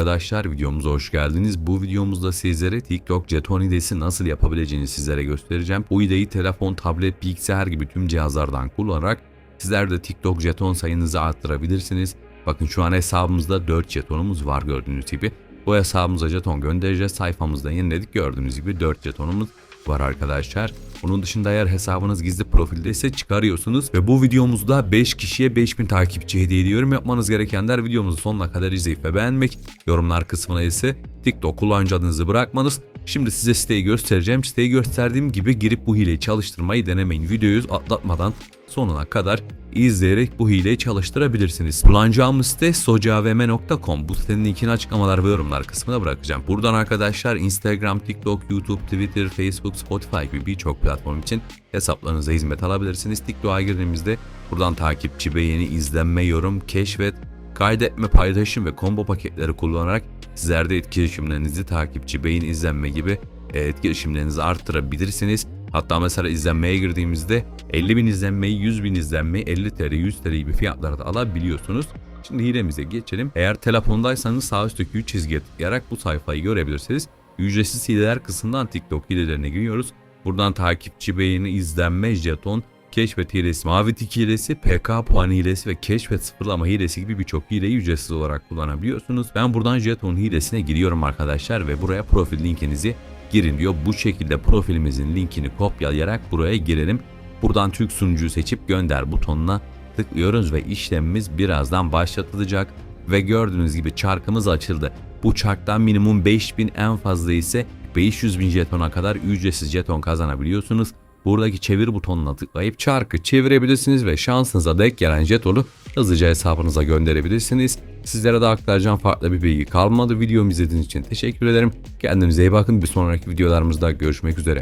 arkadaşlar videomuza hoş geldiniz. Bu videomuzda sizlere TikTok jeton hilesi nasıl yapabileceğini sizlere göstereceğim. Bu hileyi telefon, tablet, bilgisayar gibi tüm cihazlardan kullanarak sizler de TikTok jeton sayınızı arttırabilirsiniz. Bakın şu an hesabımızda 4 jetonumuz var gördüğünüz gibi. Bu hesabımıza jeton göndereceğiz. Sayfamızda yeniledik gördüğünüz gibi 4 jetonumuz var arkadaşlar. Bunun dışında eğer hesabınız gizli profilde ise çıkarıyorsunuz ve bu videomuzda 5 kişiye 5000 takipçi hediye ediyorum. Yapmanız gerekenler videomuzu sonuna kadar izleyip ve beğenmek. Yorumlar kısmına ise TikTok kullanıcı adınızı bırakmanız. Şimdi size siteyi göstereceğim. Siteyi gösterdiğim gibi girip bu hileyi çalıştırmayı denemeyin. Videoyu atlatmadan sonuna kadar izleyerek bu hileyi çalıştırabilirsiniz. Kullanacağımız site socavm.com. Bu sitenin linkini açıklamalar ve yorumlar kısmına bırakacağım. Buradan arkadaşlar Instagram, TikTok, YouTube, Twitter, Facebook, Spotify gibi birçok platform için hesaplarınıza hizmet alabilirsiniz. TikTok'a girdiğimizde buradan takipçi, beğeni, izlenme, yorum, keşfet, kaydetme, paylaşım ve combo paketleri kullanarak sizler de etkileşimlerinizi takipçi, beğeni, izlenme gibi e, etkileşimlerinizi arttırabilirsiniz. Hatta mesela izlenmeye girdiğimizde 50 bin izlenmeyi 100 bin izlenmeyi 50 TL 100 TL gibi fiyatlarda alabiliyorsunuz. Şimdi hilemize geçelim. Eğer telefondaysanız sağ üstteki 3 çizgiye tıklayarak bu sayfayı görebilirsiniz. Ücretsiz hileler kısmından TikTok hilelerine giriyoruz. Buradan takipçi, beğeni, izlenme, jeton, keşfet hilesi, mavi tik hilesi, PK puan hilesi ve keşfet sıfırlama hilesi gibi birçok hileyi ücretsiz olarak kullanabiliyorsunuz. Ben buradan jeton hilesine giriyorum arkadaşlar ve buraya profil linkinizi girin diyor. Bu şekilde profilimizin linkini kopyalayarak buraya girelim. Buradan Türk sunucuyu seçip gönder butonuna tıklıyoruz ve işlemimiz birazdan başlatılacak. Ve gördüğünüz gibi çarkımız açıldı. Bu çarktan minimum 5000 en fazla ise 500 bin jetona kadar ücretsiz jeton kazanabiliyorsunuz. Buradaki çevir butonuna tıklayıp çarkı çevirebilirsiniz ve şansınıza denk gelen jetonu hızlıca hesabınıza gönderebilirsiniz. Sizlere de aktaracağım farklı bir bilgi kalmadı. Videomu izlediğiniz için teşekkür ederim. Kendinize iyi bakın. Bir sonraki videolarımızda görüşmek üzere.